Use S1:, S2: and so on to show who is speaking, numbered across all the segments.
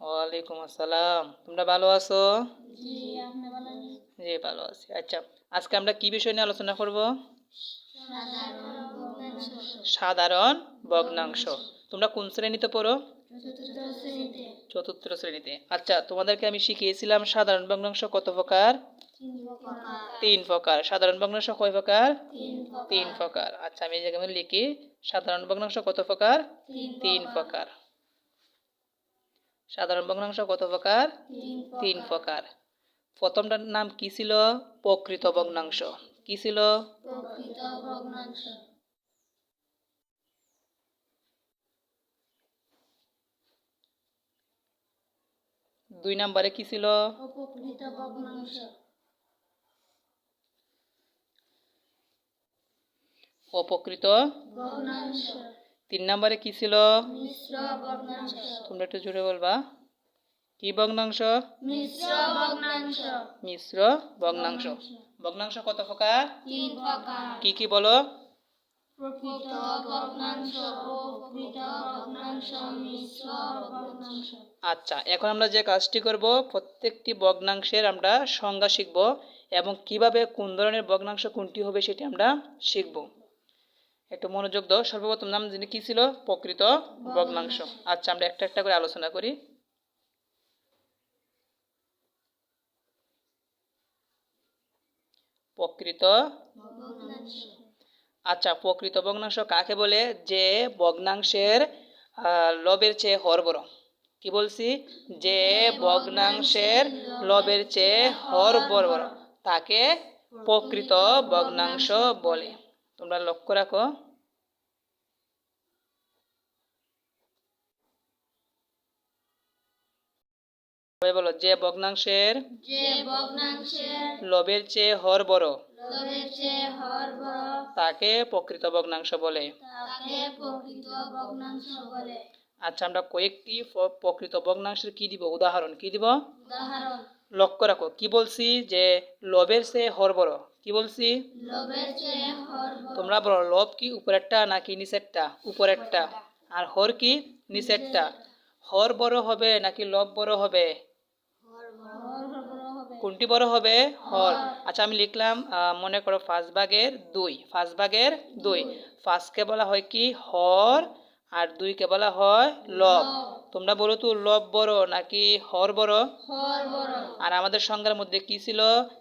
S1: ওয়ালাইকুম আসসালাম তোমরা ভালো আছো?
S2: জি
S1: ভালো আছি। আচ্ছা আজকে আমরা কি বিষয় নিয়ে আলোচনা করব?
S2: সাধারণ ভগ্নাংশ।
S1: তোমরা কোন শ্রেণীতে পড়ো?
S2: চতুর্থ শ্রেণীতে।
S1: চতুর্থ শ্রেণীতে। আচ্ছা তোমাদেরকে আমি শিখিয়েছিলাম সাধারণ ভগ্নাংশ কত প্রকার?
S2: তিন প্রকার।
S1: সাধারণ ভগ্নাংশ কয় প্রকার?
S2: তিন প্রকার।
S1: আচ্ছা আমি এই জায়গায় মধ্যে লিখি। সাধারণ ভগ্নাংশ কত প্রকার?
S2: তিন
S1: প্রকার। সাধারণ ভগ্নাংশ কত প্রকার?
S2: তিন
S1: তিন প্রকার। প্রথমটার নাম কি ছিল? প্রকৃত ভগ্নাংশ। কি ছিল? দুই নম্বরে কি ছিল?
S2: অপকৃত
S1: তিন নম্বরে কি ছিল? তোমরা একটু জোরে বলবা। কি ভগ্নাংশ?
S2: মিশ্র ভগ্নাংশ।
S1: ভগ্নাংশ কত প্রকার? কি কি বলো? আচ্ছা এখন আমরা যে কাজটি করব প্রত্যেকটি ভগ্নাংশের আমরা সংজ্ঞা শিখব এবং কীভাবে কোন ধরনের ভগ্নাংশ কোনটি হবে সেটি আমরা শিখব। একটু মনোযোগ দাও। সর্বপ্রথম নাম যিনি কি ছিল? প্রকৃত ভগ্নাংশ। আচ্ছা আমরা একটা একটা করে আলোচনা করি। প্রকৃত আচ্ছা প্রকৃত ভগ্নাংশ কাকে বলে? যে ভগ্নাংশের লবের চেয়ে হর বড় কি বলছি? যে ভগ্নাংশের লবের চেয়ে হর বড় বড় তাকে প্রকৃত ভগ্নাংশ বলে। তোমরা লক্ষ্য রাখো। বলো যে ভগ্নাংশের লবের চেয়ে হর বড় তাকে প্রকৃত ভগ্নাংশ বলে। আচ্ছা আমরা কয়েকটি প্রকৃত ভগ্নাংশের কি দিব? উদাহরণ কি দিব?
S2: উদাহরণ
S1: লক্ষ্য রাখো। কি বলছি যে লবের সে হর বড়? কি বলছি? তোমরা বলো লব কি উপরেরটা নাকি নিচেরটা? উপরেরটা। আর হর কি নিচেরটা? হর বড় হবে নাকি লব বড় হবে? কোনটি বড় হবে? হর। আচ্ছা আমি লিখলাম মনে করো পাঁচ ভাগের দুই। ভাগের দুই। পাঁচকে বলা হয় কি? হর আর দুইকে বলা হয় লব। তোমরা বলো তো লব বড় নাকি হর বড়? আর আমাদের সংজ্ঞার মধ্যে কি ছিল?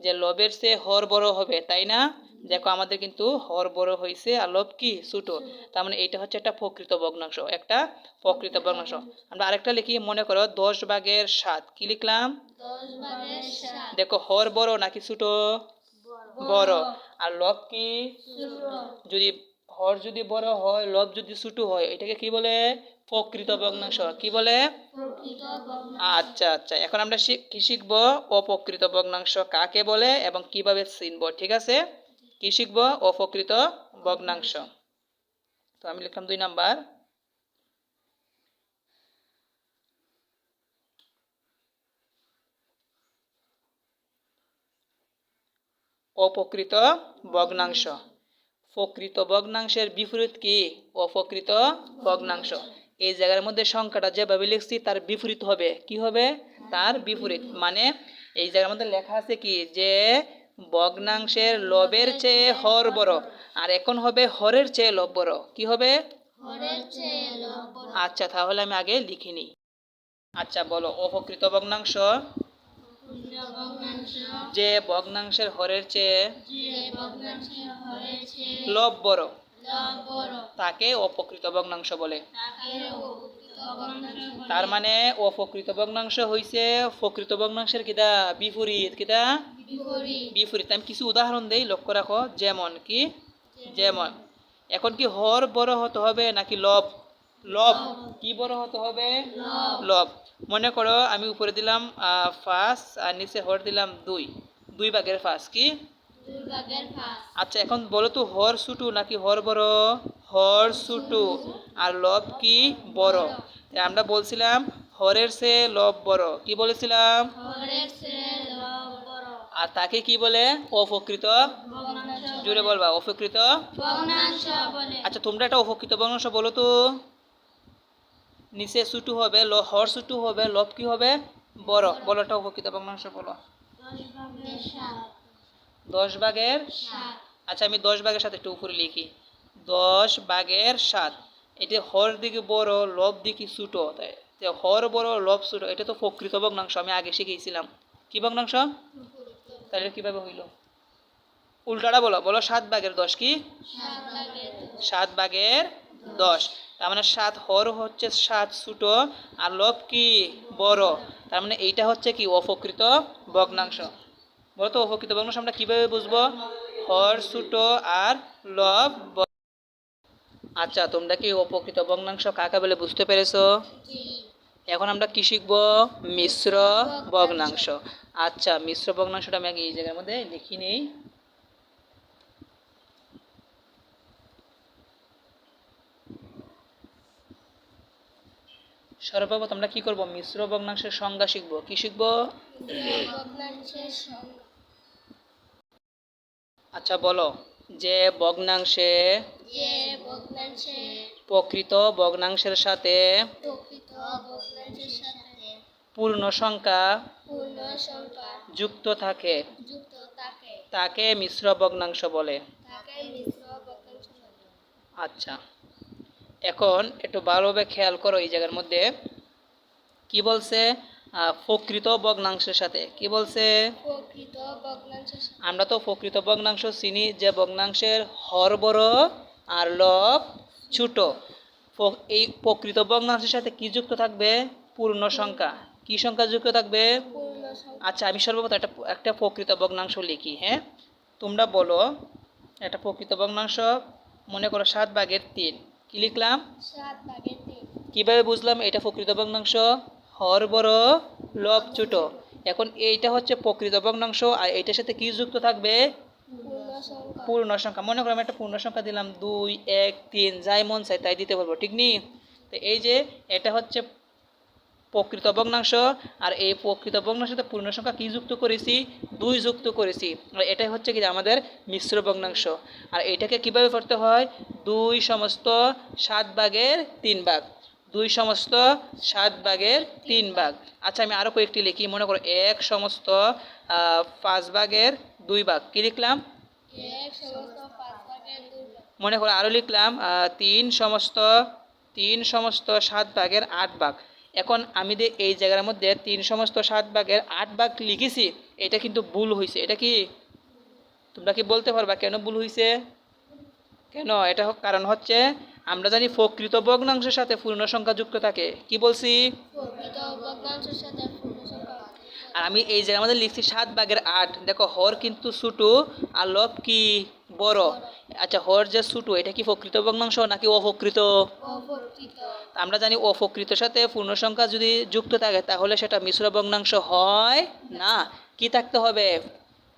S1: যে লবের সে হর বড় হবে তাই না? দেখো আমাদের কিন্তু হর বড় হয়েছে আর লব কি? ছোট। তার মানে এইটা হচ্ছে একটা প্রকৃত ভগ্নাংশ একটা প্রকৃত ভগ্নাংশ। আমরা আরেকটা লিখি মনে করো দশ ভাগের সাত। কি লিখলাম? দেখো হর বড় নাকি ছোট? বড়। আর লব কি? যদি হর যদি বড় হয় লব যদি ছোট হয় এটাকে কি বলে? প্রকৃত ভগ্নাংশ। কি বলে? আচ্ছা আচ্ছা। এখন আমরা কি শিখব? অপকৃত ভগ্নাংশ কাকে বলে এবং কীভাবে চিনব ঠিক আছে? কি শিখব? অপকৃত ভগ্নাংশ। তো আমি লিখলাম দুই নাম্বার। অপকৃত ভগ্নাংশ। প্রকৃত ভগ্নাংশের বিপরীত কি? অপকৃত ভগ্নাংশ। এই জায়গার মধ্যে সংখ্যাটা যেভাবে লিখছি তার বিপরীত হবে। কি হবে? তার বিপরীত। মানে এই জায়গার মধ্যে লেখা আছে কি? যে ভগ্নাংশের লবের চেয়ে হর বড়। আর এখন হবে হরের চেয়ে লব বড়। কি হবে?
S2: হরের চেয়ে
S1: আচ্ছা তাহলে আমি আগে লিখিনি আচ্ছা বলো। অপকৃত ভগ্নাংশ যে ভগ্নাংশের হরের চেয়ে লব বড় তাকে অপকৃত ভগ্নাংশ বলে। তার মানে অপকৃত ভগ্নাংশ হইছে প্রকৃত ভগ্নাংশের কিতা? বিপরীত কিতা?
S2: বিপরীত।
S1: আমি কিছু উদাহরণ দেই, লক্ষ্য রাখো। যেমন কি? যেমন, এখন কি হর বড় হতে হবে নাকি লব? লব। কি বড় হতে হবে? লব। মনে করো আমি উপরে দিলাম ফাঁস আর নিচে হর দিলাম দুই। দুই ভাগের ফাঁস কি? আচ্ছা এখন বলো তো হর ছুটু নাকি হর বড়? হর ছুটু আর লব কি বড়? আমরা বলছিলাম হরের সে লব বড়। কি বলেছিলাম? আর তাকে কি বলে? অপকৃত। জুড়ে বলবা অপকৃত। আচ্ছা তোমরা একটা অপকৃত ভগ্নাংশ বলো তো। নিচে ছুটু হবে ল হর ছুটু হবে লব কি হবে? বড় বলটা উপকৃত ভগ্নাংশ বলো।
S2: দশ ভাগের
S1: ভাগের আচ্ছা আমি দশ ভাগের সাথে একটু উপরে লিখি। দশ ভাগের সাত। এটা হর দিকে বড় লব দিকে ছোটো। তাই হর বড় লব ছোটো এটা তো প্রকৃত ভগ্নাংশ আমি আগে শিখেছিলাম। কি ভগ্নাংশ? তাহলে কীভাবে হইল? উল্টাটা বলো বলো সাত ভাগের দশ কি?
S2: সাত ভাগের
S1: দশ। তার মানে সাত হর হচ্ছে সাত ছোটো আর লব কি বড়। তার মানে এইটা হচ্ছে কি অপকৃত ভগ্নাংশ। বলো তো অপকৃত ভগ্নাংশ আমরা কীভাবে বুঝব? হর, ছোটো আর লব। আচ্ছা তোমরা কি অপকৃত ভগ্নাংশ কাকে বলে বুঝতে পেরেছ? এখন আমরা কি শিখব? মিশ্র ভগ্নাংশ। আচ্ছা মিশ্র ভগ্নাংশটা আমি এই জায়গার মধ্যে লিখি নেই। সর্বপ্রথম আমরা কি করব? মিশ্র ভগ্নাংশের সংজ্ঞা শিখব। কি শিখব? আচ্ছা বলো। যে ভগ্নাংশে প্রকৃত ভগ্নাংশের সাথে পূর্ণ সংখ্যা যুক্ত থাকে, তাকে মিশ্র ভগ্নাংশ বলে। আচ্ছা। এখন একটু ভালোভাবে খেয়াল করো এই জায়গার মধ্যে। কি বলছে? প্রকৃত ভগ্নাংশের সাথে। কি বলছে? আমরা তো প্রকৃত ভগ্নাংশ চিনি যে ভগ্নাংশের হর বড় আর লব ছোট। এই প্রকৃত ভগ্নাংশের সাথে কি যুক্ত থাকবে? পূর্ণ সংখ্যা। কি সংখ্যা যুক্ত থাকবে? আচ্ছা আমি সর্বপ্রথম একটা একটা প্রকৃত ভগ্নাংশ লিখি হ্যাঁ? তোমরা বলো একটা প্রকৃত ভগ্নাংশ মনে করো সাত ভাগের তিন। কি লিখলাম? কীভাবে বুঝলাম? এটা প্রকৃত ভগ্নাংশ? হর বড় লব ছোট। এখন এইটা হচ্ছে প্রকৃত ভগ্নাংশ আর এইটার সাথে কি যুক্ত থাকবে?
S2: পূর্ণ সংখ্যা
S1: মনে করো আমি একটা পূর্ণ সংখ্যা দিলাম দুই এক তিন যাই মন চাই তাই দিতে পারব ঠিক নি? তো এই যে এটা হচ্ছে প্রকৃত ভগ্নাংশ আর এই প্রকৃত ভগ্নাংশের সাথে পূর্ণ সংখ্যা কি যুক্ত করেছি? দুই যুক্ত করেছি। আর এটাই হচ্ছে কি যে আমাদের মিশ্র ভগ্নাংশ। আর এটাকে কীভাবে করতে হয়? দুই সমস্ত সাত ভাগের তিন ভাগ। দুই সমস্ত সাত ভাগের তিন ভাগ। আচ্ছা আমি আরও কয়েকটি লিখি মনে করো এক সমস্ত পাঁচ ভাগের দুই ভাগ। কি লিখলাম? মনে করো আরও লিখলাম তিন সমস্ত তিন সমস্ত সাত ভাগের আট ভাগ। এখন আমি যে এই জায়গার মধ্যে তিন সমস্ত সাত ভাগের আট ভাগ লিখেছি এটা কিন্তু ভুল হয়েছে এটা কি তোমরা কি বলতে পারবা কেন ভুল হয়েছে কেন? এটা কারণ হচ্ছে আমরা জানি প্রকৃত ভগ্নাংশের সাথে পূর্ণ সংখ্যা যুক্ত থাকে। কি বলছি? আর আমি এই জায়গার মধ্যে লিখছি সাত ভাগের আট। দেখো হর কিন্তু ছোটো আর লব কি? বড়। আচ্ছা হর যে ছোটো এটা কি প্রকৃত ভগ্নাংশ নাকি অপ্রকৃত?
S2: অপ্রকৃত।
S1: আমরা জানি অপ্রকৃতর সাথে পূর্ণ সংখ্যা যদি যুক্ত থাকে তাহলে সেটা মিশ্র ভগ্নাংশ হয় না। কি থাকতে হবে?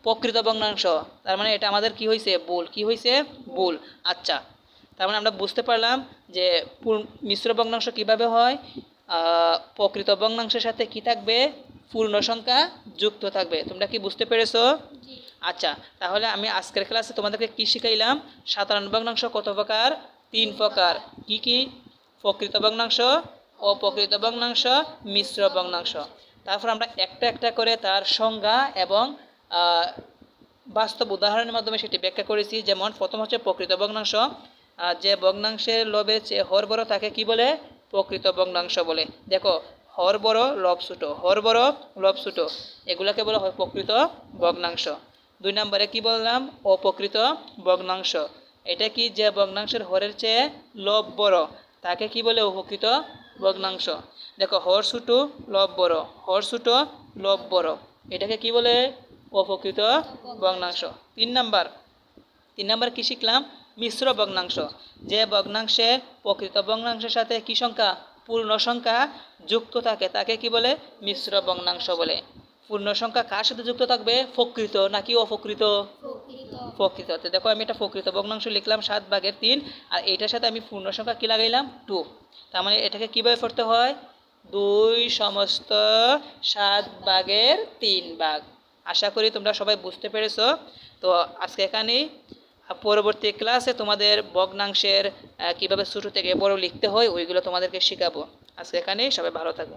S1: প্রকৃত ভগ্নাংশ। তার মানে এটা আমাদের কি হয়েছে ভুল কি হয়েছে ভুল আচ্ছা তার মানে আমরা বুঝতে পারলাম যে মিশ্র ভগ্নাংশ কীভাবে হয়? প্রকৃত ভগ্নাংশের সাথে কি থাকবে? পূর্ণ সংখ্যা যুক্ত থাকবে। তোমরা কি বুঝতে পেরেছ? আচ্ছা তাহলে আমি আজকের ক্লাসে তোমাদেরকে কি শিখাইলাম? সাধারণ ভগ্নাংশ কত প্রকার? তিন প্রকার। কি কি? প্রকৃত ভগ্নাংশ, অপ্রকৃত ভগ্নাংশ, মিশ্র ভগ্নাংশ। তারপর আমরা একটা একটা করে তার সংজ্ঞা এবং বাস্তব উদাহরণের মাধ্যমে সেটি ব্যাখ্যা করেছি। যেমন, প্রথম হচ্ছে প্রকৃত ভগ্নাংশ। যে ভগ্নাংশের লবের চেয়ে হর বড় তাকে কি বলে? প্রকৃত ভগ্নাংশ বলে। দেখো হর বড় লব ছোটো হর বড় লব ছোটো এগুলোকে বলা হয় প্রকৃত ভগ্নাংশ। দুই নম্বরে কি বললাম? অপকৃত ভগ্নাংশ। এটা কি যে ভগ্নাংশের হরের চেয়ে লব বড়? তাকে কি বলে উপকৃত ভগ্নাংশ? দেখো, হর ছোটো লব বড়, হর ছোটো লব বড়। এটাকে কি বলে? অপ্রকৃত ভগ্নাংশ। তিন নাম্বার। তিন নাম্বার কি শিখলাম? মিশ্র ভগ্নাংশ। যে ভগ্নাংশে প্রকৃত ভগ্নাংশের সাথে কি সংখ্যা? পূর্ণ সংখ্যা যুক্ত থাকে, তাকে কি বলে? মিশ্র ভগ্নাংশ বলে। পূর্ণ সংখ্যা কার সাথে যুক্ত থাকবে? প্রকৃত নাকি অপ্রকৃত
S2: প্রকৃত
S1: দেখো আমি এটা প্রকৃত ভগ্নাংশ লিখলাম সাত ভাগের তিন আর এইটার সাথে আমি পূর্ণ সংখ্যা কী লাগাইলাম? টু। তার মানে এটাকে কীভাবে পড়তে হয়? দুই সমস্ত সাত ভাগের তিন ভাগ। আশা করি তোমরা সবাই বুঝতে পেরেছ। তো আজকে এখানেই। পরবর্তী ক্লাসে তোমাদের ভগ্নাংশের কীভাবে কীভাবে ছোটো থেকে বড় লিখতে হয় ওইগুলো তোমাদেরকে শেখাবো। আজকে এখানেই সবাই ভালো থাকো।